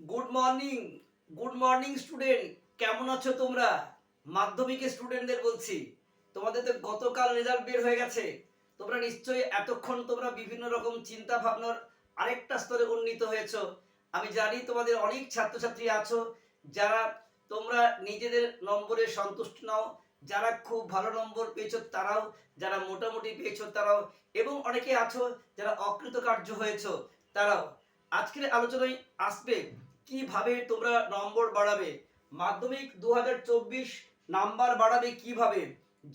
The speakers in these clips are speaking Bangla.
Good morning good morning student কেমন আছো তোমরা? মাধ্যমিকের স্টুডেন্টদের বলছি। তোমাদের তো গতকাল রেজাল্ট বের হয়ে গেছে। তোমরা নিশ্চয়ই এতক্ষণ তোমরা বিভিন্ন রকম চিন্তা ভাবনার আরেকটা স্তরে উন্নীত হয়েছো। আমি জানি তোমাদের অনেক ছাত্রছাত্রী আছো। যারা তোমরা নিজেদের নম্বরে সন্তুষ্ট নাও। যারা খুব ভালো নম্বর পেয়েছ তারাও, যারা মোটামুটি পেয়েছ তারাও, এবং অনেকে আছো যারা অকৃতকার্য হয়েছো তারাও। আজকের আলোচনায় আসবে কীভাবে তোমরা নম্বর বাড়াবে? মাধ্যমিক দু নাম্বার বাড়াবে কীভাবে?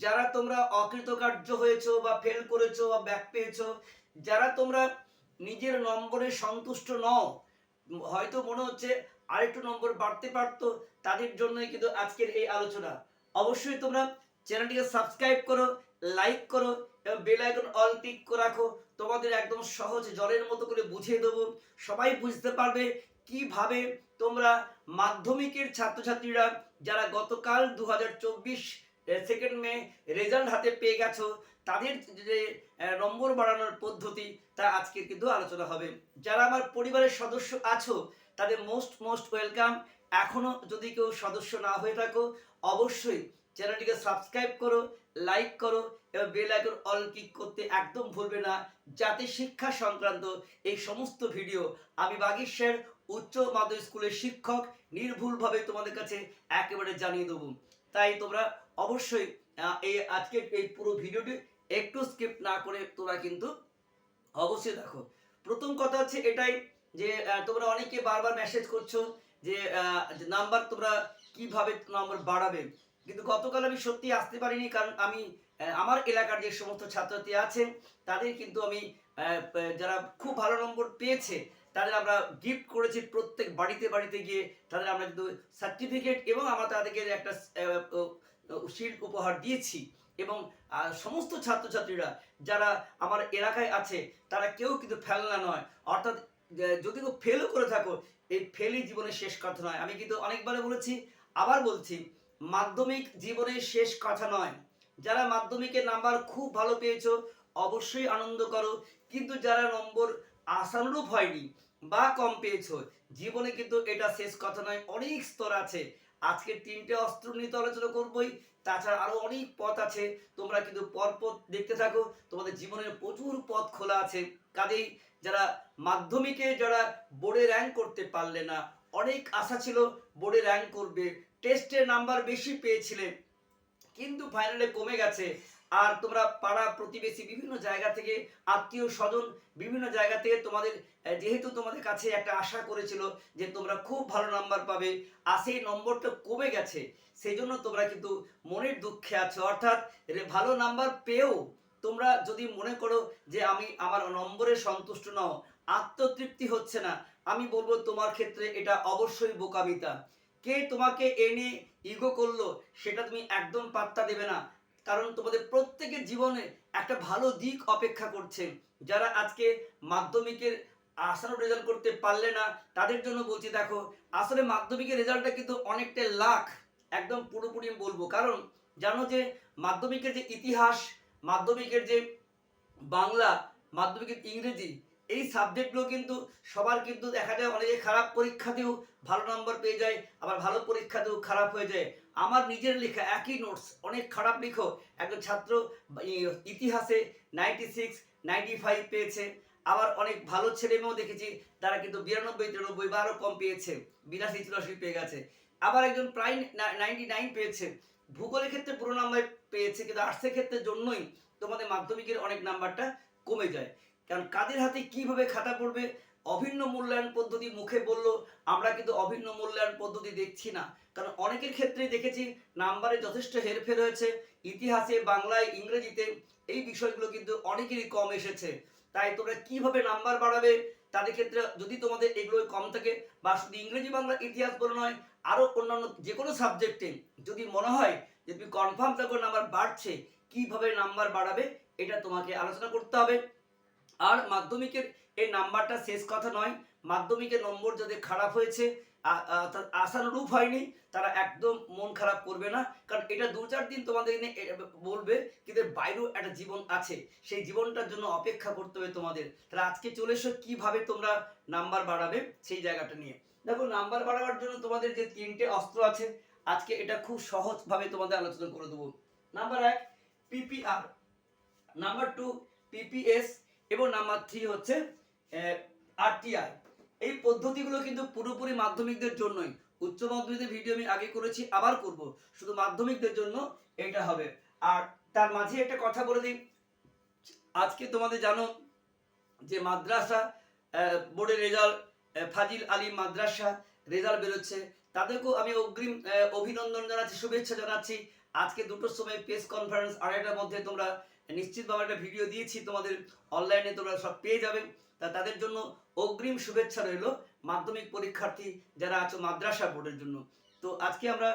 যারা তোমরা অকৃতকার্য হয়েছো বা ফেল করেছ বা ব্যাক পেয়েছ, যারা তোমরা নিজের নম্বরে সন্তুষ্ট নও, হয়তো মনে হচ্ছে আরেকটু নম্বর বাড়তে পারতো, তাদের জন্যই কিন্তু আজকের এই আলোচনা। অবশ্যই তোমরা চ্যানেলটিকে সাবস্ক্রাইব করো লাইক করো এবং বেল আইকন অল ক্লিক করে রাখো। তোমাদের একদম সহজ জলের মতো করে বুঝিয়ে দেবো। সবাই বুঝতে পারবে কীভাবে তোমরা মাধ্যমিকের ছাত্রছাত্রীরা যারা গতকাল দু হাজার চব্বিশ সেকেন্ড মে রেজাল্ট হাতে পেয়ে গেছো, তাদের যে নম্বর বাড়ানোর পদ্ধতি, তা আজকে কিন্তু আলোচনা হবে। যারা আমার পরিবারের সদস্য আছো, তাদের মোস্ট মোস্ট ওয়েলকাম এখনও যদি কেউ সদস্য না হয়ে থাকো, অবশ্যই চ্যানেলটিকে সাবস্ক্রাইব করো লাইক করো, এবং বেল আইকন অল ক্লিক করতে একদম ভুলবে না, যাতে শিক্ষা সংক্রান্ত এই সমস্ত ভিডিও আমি বাগেশ্বর উচ্চ মাধ্যমিক স্কুলের শিক্ষক নির্ভুলভাবে তোমাদের কাছে একেবারে জানিয়ে দেবো। তাই তোমরা অবশ্যই এই আজকের এই পুরো ভিডিওটি একটু স্কিপ না করে তোমরা কিন্তু অবশ্যই দেখো। প্রথম কথা হচ্ছে এটাই যে তোমরা অনেকে বারবার মেসেজ করছ যে নাম্বার তোমরা কীভাবে নাম্বার বাড়াবে। কিন্তু গতকাল আমি সত্যি আসতে পারিনি কারণ আমি আমার এলাকার যে সমস্ত ছাত্রছাত্রী আছেন তাদের কিন্তু আমি যারা খুব ভালো নম্বর পেয়েছে, তাদের আমরা গিফট করেছি প্রত্যেক বাড়িতে বাড়িতে গিয়ে। তাদের আমরা কিন্তু সার্টিফিকেট এবং আমরা তাদেরকে একটা শিল্ড উপহার দিয়েছি। এবং সমস্ত ছাত্রছাত্রীরা যারা আমার এলাকায় আছে, তারা কেউ কিন্তু ফেলনা নয়। অর্থাৎ যদি কেউ ফেলও করে থাকো, এই ফেলই জীবনের শেষ কথা নয়। আমি কিন্তু অনেকবার বলেছি, আবার বলছি, মাধ্যমিক জীবনের শেষ কথা নয়। যারা মাধ্যমিকের নাম্বার খুব ভালো পেয়েছ, অবশ্যই আনন্দ করো। কিন্তু যারা নম্বর আশানুরূপ হয়নি বা কম পেয়েছ, জীবনে কিন্তু এটা শেষ কথা নয়, অনেক স্তর আছে। আজকে তিনটে অস্ত্র নিয়ে তো আলোচনা করবোই, তাছাড়া আরও অনেক পথ আছে। তোমরা কিন্তু পরপর দেখতে থাকো, তোমাদের জীবনের প্রচুর পথ খোলা আছে। কাজেই যারা মাধ্যমিকে যারা বোর্ডে র্যাঙ্ক করতে পারলে না, অনেক আশা ছিল বোর্ডে র্যাঙ্ক করবে টেস্টে নাম্বার বেশি পেয়েছিলে। কিন্তু ফাইনালে কমে গেছে। আর তোমরা পাড়া প্রতিবেশী বিভিন্ন জায়গা থেকে আত্মীয় স্বজন বিভিন্ন জায়গা থেকে তোমাদের যেহেতু তোমাদের কাছে একটা আশা করেছিল যে তোমরা খুব ভালো নাম্বার পাবে, আর সেই নম্বরটা কমে গেছে সেই জন্য তোমরা কিন্তু মনের দুঃখে আছো। অর্থাৎ ভালো নাম্বার পেয়েও তোমরা যদি মনে করো যে আমি আমার নম্বরে সন্তুষ্ট নও, আত্মতৃপ্তি হচ্ছে না, আমি বলব তোমার ক্ষেত্রে এটা অবশ্যই বোকামিতা। কে তোমাকে এনে ইগো করল, সেটা তুমি একদম পাত্তা দেবে না। কারণ তোমাদের প্রত্যেকের জীবনে একটা ভালো দিক অপেক্ষা করছে। যারা আজকে মাধ্যমিকের আসানো রেজাল্ট করতে পারলে না, তাদের জন্য বলছি, দেখো, আসলে মাধ্যমিকের রেজাল্টটা কিন্তু অনেকটা লাখ। একদম পুরোপুরি বলব। কারণ জানো যে, মাধ্যমিকের যে ইতিহাস, মাধ্যমিকের যে বাংলা, মাধ্যমিকের ইংরেজি এই সাবজেক্টগুলো কিন্তু সবার কিন্তু দেখা যায় অনেকে খারাপ পরীক্ষাতেও ভালো নম্বর পেয়ে যায়, আবার ভালো পরীক্ষাতেও খারাপ হয়ে যায়। আমার নিজের লেখা একই নোটস অনেক খারাপ লিখো একজন ছাত্র ইতিহাসে নাইনটি সিক্স নাইনটি ফাইভ পেয়েছে। আবার অনেক ভালো ছেলে মেয়েও দেখেছি, তারা কিন্তু বিরানব্বই, তিরানব্বই বা আরও কম পেয়েছে, বিরাশি, চুরাশি পেয়ে গেছে। আবার একজন প্রায় নাইনটি নাইন পেয়েছে। ভূগোলের ক্ষেত্রে পুরো নাম্বার পেয়েছে, কিন্তু আর্টসের ক্ষেত্রে জন্যই তোমাদের মাধ্যমিকের অনেক নাম্বারটা কমে যায়। কারণ কাদের হাতে কীভাবে খাতা পড়বে? অভিন্ন মূল্যায়ন পদ্ধতি মুখে বলল, আমরা কিন্তু অভিন্ন মূল্যায়ন পদ্ধতি দেখছি না। কারণ অনেকের ক্ষেত্রেই দেখেছি, নাম্বারে যথেষ্ট হেরফের হয়েছে, ইতিহাসে, বাংলায়, ইংরেজিতে, এই বিষয়গুলো কিন্তু অনেকেরই কম এসেছে। তাই তোমরা কীভাবে নাম্বার বাড়াবে? তাদের ক্ষেত্রে যদি তোমাদের এগুলো কম থাকে, বা শুধু ইংরেজি, বাংলা ইতিহাস বলে নয় আরও অন্যান্য যে কোনো সাবজেক্টে যদি মনে হয় যে তুমি কনফার্ম থাকো নাম্বার বাড়ছে, কীভাবে নাম্বার বাড়াবে, এটা তোমাকে আলোচনা করতে হবে। আর মাধ্যমিকের এই নাম্বারটা শেষ কথা নয়। মাধ্যমিকের নম্বর যাদের খারাপ হয়েছে আশানুরূপ হয়নি, তারা একদম মন খারাপ করবে না। কারণ এটা দু চার দিন তোমাদের বলবে কিন্তু বাইরেও একটা জীবন আছে, সেই জীবনটার জন্য অপেক্ষা করতে হবে তোমাদের। তাহলে আজকে চলে এসো, কীভাবে তোমরা নাম্বার বাড়াবে সেই জায়গাটা নিয়ে। দেখো, নাম্বার বাড়াবার জন্য তোমাদের যে তিনটে অস্ত্র আছে, আজকে এটা খুব সহজভাবে তোমাদের আলোচনা করে দেবো। নাম্বার এক, পিপিআর। Number two, PPS. এবং নাম্বার থ্রি হচ্ছে আরটিআই এই পদ্ধতিগুলো কিন্তু পুরোপুরি মাধ্যমিকদের জন্যই। উচ্চ মাধ্যমিকের ভিডিও আমি আগে করেছি, আবার করব। শুধু মাধ্যমিকদের জন্য এটা হবে। আর তার মাঝে একটা কথা বলে দিই। আজকে তোমাদের জানো যে মাদ্রাসা বোর্ডের রেজাল্ট ফাজিল আলী মাদ্রাসা রেজাল্ট বেরোচ্ছে। তাদেরকেও আমি অগ্রিম অভিনন্দন জানাচ্ছি, শুভেচ্ছা জানাচ্ছি। আজকে দুটোর সময় প্রেস কনফারেন্স আড়াইটার মধ্যে তোমরা নিশ্চিতভাবে একটা ভিডিও দিয়েছি, তোমাদের অনলাইনে তোমরা সব পেয়ে যাবে। তা তাদের জন্য অগ্রিম শুভেচ্ছা রইল মাধ্যমিক পরীক্ষার্থী যারা আছো মাদ্রাসা বোর্ডের জন্য। তো আজকে আমরা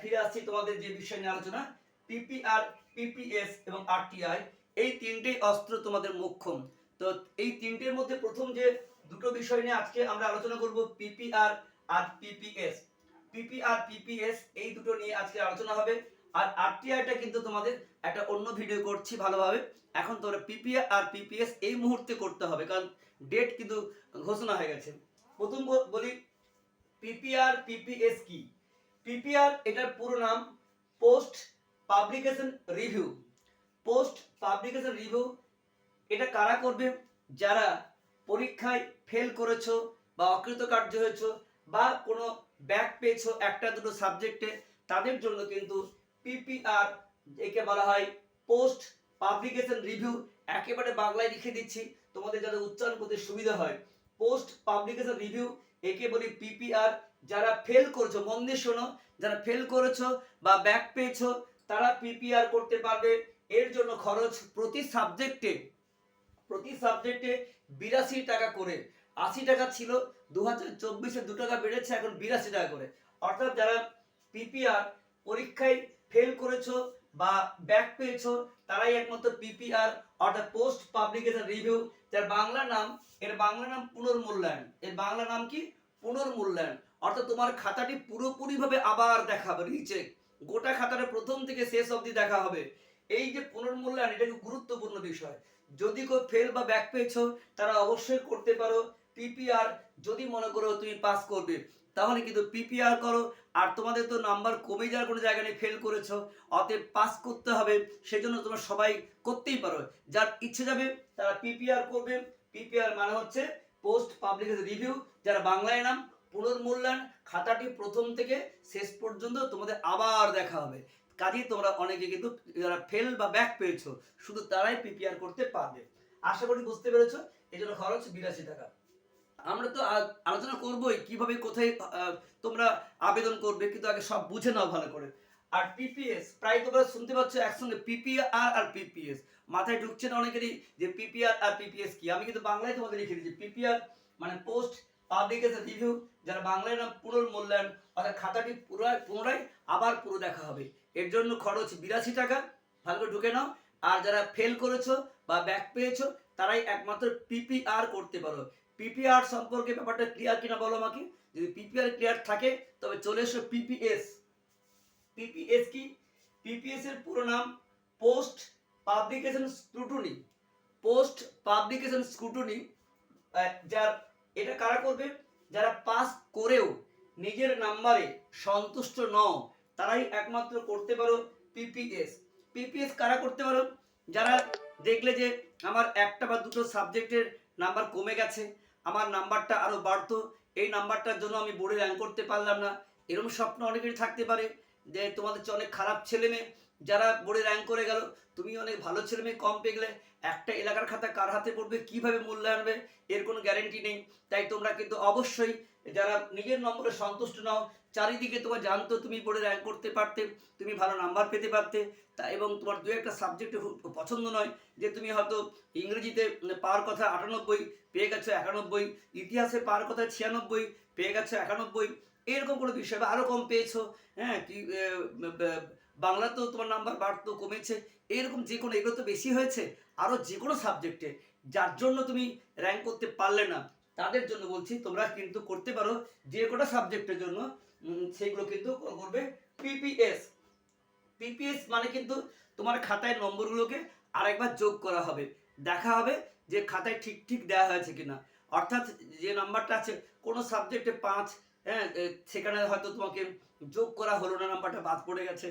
ফিরে আসছি তোমাদের যে বিষয় নিয়ে আলোচনা পিপিআর পিপিএস এবং আরটিআই এই তিনটেই অস্ত্র তোমাদের মোক্ষম তো এই তিনটের মধ্যে প্রথম যে দুটো বিষয় নিয়ে আজকে আমরা আলোচনা করব পিপিআর আর পিপিএস পিপিআর পিপিএস এই দুটো নিয়ে আজকে আলোচনা হবে। আর আরটিআইটা কিন্তু তোমাদের একটা অন্য ভিডিও করছি ভালোভাবে। এখন তোমরা পিপিআর আর পিপিএস এই মুহূর্তে করতে হবে, কারণ ডেট কিন্তু ঘোষণা হয়ে গেছে। প্রথম বলি পিপিআর পিপিএস কি? পিপিআর এটার পুরো নাম post publication review post publication review এটা কারা করবে? যারা পরীক্ষায় ফেল করেছ বা অকৃতকার্য হয়েছো বা কোনো ব্যাক পেয়েছ একটা দুটো সাবজেক্টে তাদের জন্য কিন্তু পিপিআর একে বলা হয় পোস্ট পাবলিকেশন রিভিউ একেবারে বাংলায় লিখে দিচ্ছি, তোমাদের যাতে উচ্চারণ করতে সুবিধা হয়। পোস্ট পাবলিকেশন রিভিউ একে বলি পিপিআর যারা ফেল করেছ, মন দিয়ে শোনো, যারা ফেল করেছ বা ব্যাক পেয়েছ, তারা পিপিআর করতে পারবে। এর জন্য খরচ প্রতি সাবজেক্টে প্রতি সাবজেক্টে বিরাশি টাকা করে। আশি টাকা ছিল দু হাজার চব্বিশে দু টাকা বেড়েছে, এখন বিরাশি টাকা করে। অর্থাৎ যারা পিপিআর পরীক্ষায় ফেল করেছ বা ব্যাক পেয়েছ, তারাই একমাত্র পিপিআর অর্থাৎ পোস্ট পাবলিকেশন রিভিউ যার বাংলা নাম, এর বাংলা নাম পুনর্মূল্যায়ন। এর বাংলা নাম কি? পুনর্মূল্যায়ন। অর্থাৎ তোমার খাতাটি পুরোপুরিভাবে আবার দেখাবে রিচেক গোটা খাতাটা প্রথম থেকে শেষ অবধি দেখা হবে। এই যে পুনর্মূল্যায়ন, এটা খুব গুরুত্বপূর্ণ বিষয়। যদি কেউ ফেল বা ব্যাক পেয়েছ, তারা অবশ্যই করতে পারো। পিপিআর যদি মনে করো তুমি পাস করবে তাহলে কিন্তু পিপিআর করো। আর তোমাদের তো নাম্বার কমে যাওয়ার কোনো জায়গা নেই ফেল করেছ। অতএব পাস করতে হবে, সেজন্য তোমরা সবাই করতেই পারো। যার ইচ্ছে যাবে, তারা পিপিআর করবে। পিপিআর মানে হচ্ছে পোস্ট পাবলিকেশন রিভিউ যারা বাংলায় নাম পুনর্মূল্যায়ন, খাতাটি প্রথম থেকে শেষ পর্যন্ত তোমাদের আবার দেখা হবে। কাজেই তোমরা অনেকে কিন্তু যারা ফেল বা ব্যাক পেয়েছ, শুধু তারাই পিপিআর করতে পারবে। আশা করি বুঝতে পেরেছ? এই জন্য খরচ বিরাশি টাকা। আমরা তো আলোচনা করবোই কীভাবে কোথায় তোমরা আবেদন করবে, কিন্তু আগে সব বুঝে নাও ভালো করে। আর পিপিএস প্রায় তোমরা শুনতে পাচ্ছ একসঙ্গে পিপিআর আর পিপিএস মাথায় ঢুকছে না অনেকেরই যে পিপিআর আর পিপিএস কি? আমি কিন্তু বাংলায় তোমাদের লিখে দিচ্ছি। পিপিআর মানে পোস্ট পাবলিকেশন রিভিউ যারা বাংলায় নাম পুনর্মূল্যায়ন অর্থাৎ খাতাটি পুনরায় পুনরায় আবার পুরো দেখা হবে। এর জন্য খরচ বিরাশি টাকা, ভালো করে ঢুকে নাও। আর যারা ফেল করেছ বা ব্যাক পেয়েছ, তারাই একমাত্র পিপিআর করতে পারো। পিপিআর সম্পর্কে ব্যাপারটা ক্লিয়ার কিনা বলো আমাকে? যদি পিপিআর ক্লিয়ার থাকে, তবে চলে এসো পিপিএস পিপিএস কি? পিপিএস এর পুরো নাম post publication scrutiny post publication scrutiny যার, এটা কারা করবে? যারা পাস করেও নিজের নাম্বারে সন্তুষ্ট নও, তারাই একমাত্র করতে পারো পিপিএস পিপিএস কারা করতে পারো? যারা দেখলে যে আমার একটা বা দুটো সাবজেক্টের নাম্বার কমে গেছে আমার নাম্বারটা আরও বাড়তো। এই নাম্বারটার জন্য আমি বোর্ডে র্যাঙ্ক করতে পারলাম না। এরকম স্বপ্ন অনেকেরই থাকতে পারে যে তোমাদের চেয়ে অনেক খারাপ ছেলে মেয়ে যারা বোর্ডে র্যাঙ্ক করে গেল, তুমি অনেক ভালো ছেলে মেয়ে কম পেয়ে গেলে একটা এলাকার খাতা কার হাতে পড়বে, কীভাবে মূল্যায়নবে এর কোনো গ্যারেন্টি নেই। তাই তোমরা কিন্তু অবশ্যই যারা নিজের নম্বরে সন্তুষ্ট নাও চারিদিকে তোমার জানতো তুমি পড়ে র্যাঙ্ক করতে পারতে, তুমি ভালো নাম্বার পেতে পারতে। তা এবং তোমার দু একটা সাবজেক্টে পছন্দ নয়, যে তুমি হয়তো ইংরেজিতে পাওয়ার কথা আটানব্বই, পেয়ে গেছো একানব্বই, ইতিহাসে পাওয়ার কথা ছিয়ানব্বই, পেয়ে গেছো একানব্বই, এরকম কোনো বিষয়, বা আরও কম পেয়েছ হ্যাঁ কি বাংলাতেও তোমার নাম্বার বাড়তো, কমেছে, এরকম যে কোনো, এগুলো তো বেশি হয়েছে আরও যে কোনো সাবজেক্টে যার জন্য তুমি র্যাঙ্ক করতে পারলে না। তাদের জন্য বলছি তোমরা কিন্তু করতে পারো যে কোনো সাবজেক্টের জন্য উম, সেইগুলো কিন্তু করবে পিপিএস পিপিএস মানে কিন্তু তোমার খাতায় নম্বরগুলোকে আরেকবার যোগ করা হবে। দেখা হবে যে খাতায় ঠিক ঠিক দেওয়া হয়েছে কিনা। অর্থাৎ যে নাম্বারটা আছে কোনো সাবজেক্টে পাঁচ হ্যাঁ সেখানে হয়তো তোমাকে যোগ করা হলো না নাম্বারটা বাদ পড়ে গেছে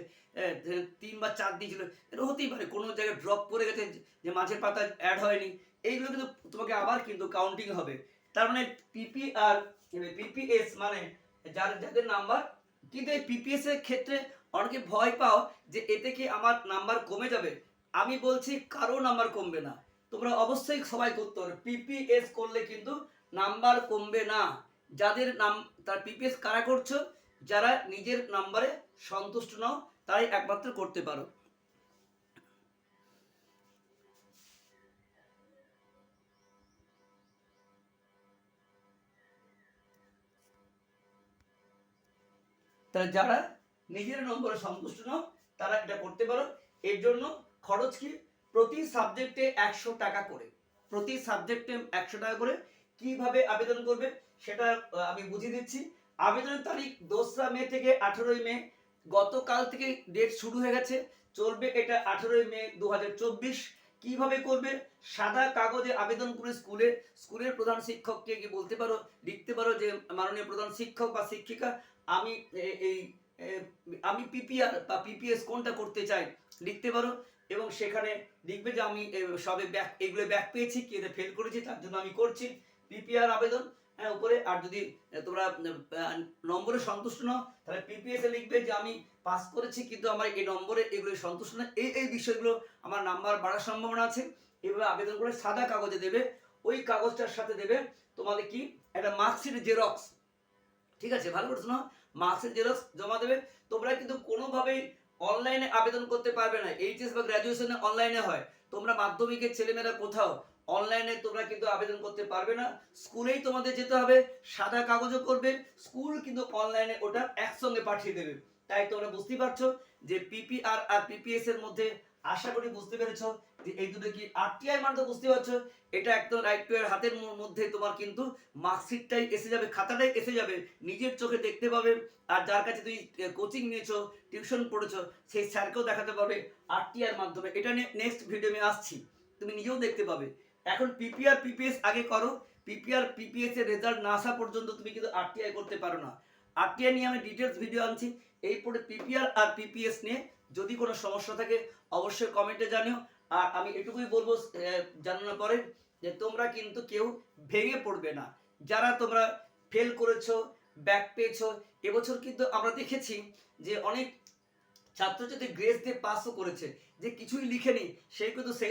তিন বা চার দিয়েছিল এটা হতেই পারে কোনো জায়গায় ড্রপ পড়ে গেছে যে মাঝের পাতা অ্যাড হয়নি এইগুলো কিন্তু তোমাকে আবার কিন্তু কাউন্টিং হবে। তার মানে পিপি আর পিপিএস মানে যার যাদের নাম্বার কিন্তু এই পিপিএস এর ক্ষেত্রে অনেকে ভয় পাও যে এতে কি আমার নাম্বার কমে যাবে। আমি বলছি কারও নাম্বার কমবে না। তোমরা অবশ্যই সবাই করতে পারো। পিপিএস করলে কিন্তু নাম্বার কমবে না। যাদের নাম, তার পিপিএস কারা করছ? যারা নিজের নাম্বারে সন্তুষ্ট নাও, তারাই একমাত্র করতে পারো। তাহলে যারা নিজের নম্বরে সন্তুষ্ট নাও, তারা এটা করতে পারো। এর জন্য খরচ কি? প্রতি সাবজেক্টে একশো টাকা করে। প্রতি সাবজেক্টে একশো টাকা করে কীভাবে আবেদন করবে সেটা আমি বুঝিয়ে দিচ্ছি। আবেদনের তারিখ দোসরা মে থেকে আঠেরোই মে। গতকাল থেকে ডেট শুরু হয়ে গেছে। চলবে এটা আঠেরোই মে দু হাজার চব্বিশ। কীভাবে করবে? সাদা কাগজে আবেদন করে স্কুলে, স্কুলের প্রধান শিক্ষককে কি বলতে পারো, লিখতে পারো যে মাননীয় প্রধান শিক্ষক বা শিক্ষিকা, আমি এই আমি পিপিআর বা পিপিএস কোনটা করতে চাই? লিখতে পারো এবং সেখানে লিখবে যে আমি সবে ব্যাক, এগুলো ব্যাক পেয়েছি, কি ফেল করেছি, তার জন্য আমি করছি। পিপিআর আবেদন হ্যাঁ উপরে, আর যদি তোমরা নম্বরে সন্তুষ্ট নও, তাহলে পিপিএস এ লিখবে যে আমি পাস করেছি, কিন্তু আমার এই নম্বরে এগুলো সন্তুষ্ট না এই এই বিষয়গুলো আমার নাম্বার বাড়ার সম্ভাবনা আছে। এভাবে আবেদন করে সাদা কাগজে দেবে। ওই কাগজটার সাথে দেবে তোমাদের কি? একটা মার্কশিট জেরক্স ঠিক আছে, ভালো করে শোনো মার্কশিট জেরক্স জমা দেবে। তোমরা কিন্তু কোনোভাবেই অনলাইনে আবেদন করতে পারবে না। এইচএস বা গ্র্যাজুয়েশনে অনলাইনে হয়। তোমরা মাধ্যমিকের ছেলেমেয়েরা কোথাও অনলাইনে তোমরা কিন্তু আবেদন করতে পারবে না। স্কুলেই তোমাদের যেতে হবে, সাদা কাগজও করবে স্কুল কিন্তু অনলাইনে ওটা একসঙ্গে পাঠিয়ে দেবে। তাই তোমরা বুঝতেই পারছ যে পিপিআর আর পিপিএস এর মধ্যে আশা করি বুঝতে পেরেছ যে এই দুটো কি আরটিআই মানে তো বুঝতে পারছ। এটা একদম রাইট টু এর হাতের মধ্যে তোমার কিন্তু মার্কশিটটাই এসে যাবে, খাতাটাই এসে যাবে, নিজের চোখে দেখতে পাবে। আর যার কাছে তুই কোচিং নিয়েছো টিউশন পড়েছো, সেই স্যারকেও দেখাতে পারবে আরটিআর মাধ্যমে। এটা নিয়ে নেক্সট ভিডিও আমি আসছি। তুমি নিজেও দেখতে পাবে। এখন পিপিআর পিপিএস আগে করো। পিপিআর পিপিএস এর রেজাল্ট না আসা পর্যন্ত তুমি কিন্তু আরটিআই করতে পারো না। আরটিআই নিয়ে আমি ডিটেলস ভিডিও আনছি। এই পরে পিপিআর আর পিপিএস নিয়ে যদি কোনো সমস্যা থাকে, অবশ্যই কমেন্টে জানিও। আর আমি এটুকুই বলব জানানোর পরে যে তোমরা কিন্তু কেউ ভেঙে পড়বে না। যারা তোমরা ফেল করেছ ব্যাক পেয়েছ, এবছর কিন্তু আমরা দেখেছি যে অনেক ছাত্র ছাত্রছাত্রী গ্রেস দিয়ে পাসও করেছে। যে কিছুই লিখেনি, সে কিন্তু সে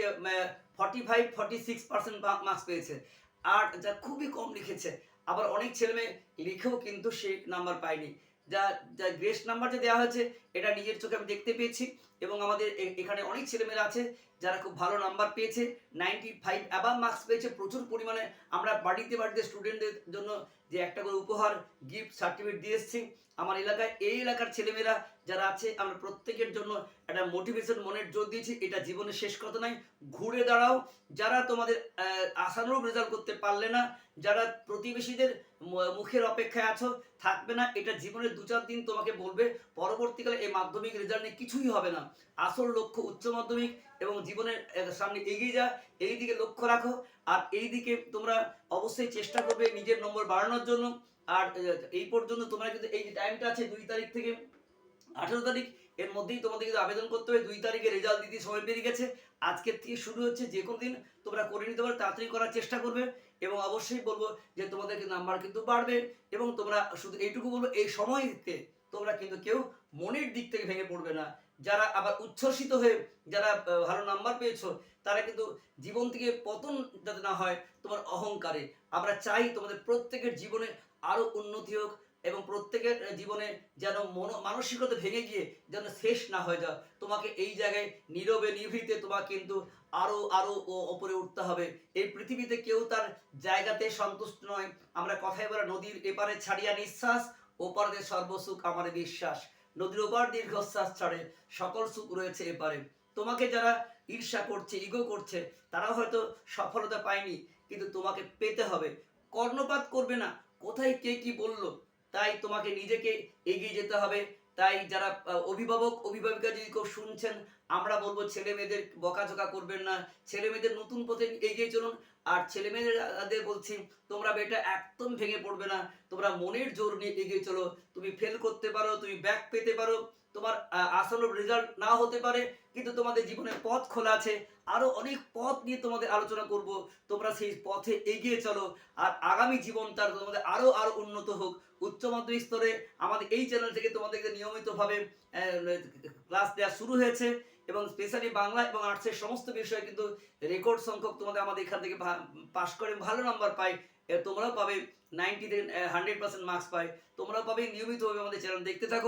forty five forty six percent marks পেয়েছে। আর যা খুবই কম লিখেছে, আবার অনেক ছেলেমেয়ে লিখেও কিন্তু সে নাম্বার পায়নি। যা যা গ্রেস নাম্বার যে দেওয়া হয়েছে, এটা নিজের চোখে আমি দেখতে পেয়েছি। এবং আমাদের এখানে অনেক ছেলেমেয়েরা আছে, যারা খুব ভালো নাম্বার পেয়েছে নাইনটি ফাইভ অ্যাবাভ মার্কস পেয়েছে। প্রচুর পরিমাণে আমরা বাড়িতে বাড়িতে স্টুডেন্টদের জন্য যে একটা করে উপহার গিফট সার্টিফিকেট দিয়ে এসেছি। আমার এলাকায়, এই এলাকার ছেলেমেয়েরা যারা আছে, আমরা প্রত্যেকের জন্য একটা মোটিভেশন মনের জোর দিয়েছি। এটা জীবনের শেষ কথা নাই ঘুরে দাঁড়াও। যারা তোমাদের আশানুরূপ রেজাল্ট করতে পারলে না, যারা প্রতিবেশীদের মুখের অপেক্ষায় আছো, থাকবে না, এটা জীবনের দু চার দিন তোমাকে বলবে, পরবর্তীকালে এই মাধ্যমিক রেজাল্ট নিয়ে কিছুই হবে না। আসল লক্ষ্য উচ্চ মাধ্যমিক এবং জীবনের সামনে এগিয়ে যা এই দিকে লক্ষ্য রাখো, আর এই দিকে তোমরা অবশ্যই চেষ্টা করবে নিজের নম্বর বাড়ানোর জন্য। আর এই পর্যন্ত তোমরা কিন্তু, এই যে টাইমটা আছে দুই তারিখ থেকে আঠেরো তারিখ, এর মধ্যেই তোমাদের কিন্তু আবেদন করতে হবে। দুই তারিখে রেজাল্ট দিতে সময় বেরিয়ে গেছে। আজকের থেকে শুরু হচ্ছে যে কোনো দিন তোমরা করে নিতে পারো, তাড়াতাড়ি করার চেষ্টা করবে। এবং অবশ্যই বলব যে তোমাদের নাম্বার কিন্তু বাড়বে এবং তোমরা শুধু এইটুকু বলব, এই সময়তে তোমরা কিন্তু কেউ মনের দিক থেকে ভেঙে পড়বে না। যারা আবার উচ্ছ্বসিত হয়ে যারা ভালো নাম্বার পেয়েছ, তারা কিন্তু জীবন থেকে পতন যাতে না হয়, তোমার অহংকারে। আমরা চাই তোমাদের প্রত্যেকের জীবনে আরও উন্নতি হোক এবং প্রত্যেকের জীবনে যেন মন, মানসিকতা ভেঙে গিয়ে যেন শেষ না হয়ে যাও তোমাকে এই জায়গায় নীরবে, নিভৃতে তোমাকে কিন্তু আরও আরও, ও- ওপরে উঠতে হবে। এই পৃথিবীতে কেউ তার জায়গাতে সন্তুষ্ট নয়। আমরা কথায় বলা নদীর এপারে ছাড়িয়া নিঃশ্বাস, ওপারে সর্বসুখ আমার বিশ্বাস নদীর ওপার দীর্ঘশ্বাস ছাড়ে, সকল সুখ রয়েছে এপারে। তোমাকে যারা ঈর্ষা করছে ইগো করছে তারা হয়তো সফলতা পায়নি, কিন্তু তোমাকে পেতে হবে। কর্ণপাত করবে না। কোথায় কে কি বলল? তাই তোমাকে নিজেকে এগিয়ে যেতে হবে। তাই যারা অভিভাবক, অভিভাবিকা যদি কেউ শুনছেন, আমরা বলব ছেলে মেয়েদের বকাঝকা করবেন না। ছেলে মেয়েদের নতুন পথে এগিয়ে চলুন। আর ছেলে মেয়েদের বলছি, তোমরা এটা একদম ভেঙে পড়বে না। তোমরা মনের জোর নিয়ে এগিয়ে চলো। তুমি ফেল করতে পারো, তুমি ব্যাক পেতে পারো। তোমার আসানুর রেজাল্ট না হতে পারে, কিন্তু তোমাদের জীবনে পথ খোলা আছে। আরও অনেক পথ নিয়ে তোমাদের আলোচনা করব। তোমরা সেই পথে এগিয়ে চলো। আর আগামী জীবন তার তোমাদের আরও আরও উন্নত হোক। উচ্চ মাধ্যমিক স্তরে আমাদের এই চ্যানেল থেকে তোমাদেরকে নিয়মিতভাবে ক্লাস দেওয়া শুরু হয়েছে এবং স্পেশালি বাংলা এবং আর্টসের সমস্ত বিষয়ে কিন্তু রেকর্ড সংখ্যক তোমাদের আমাদের এখান থেকে পাশ করে ভালো নাম্বার পাই। তোমরাও পাবে নাইনটি থেকে হান্ড্রেড পার্সেন্ট মার্কস পাই। তোমরাও পাবে, নিয়মিতভাবে আমাদের চ্যানেল দেখতে থাকো।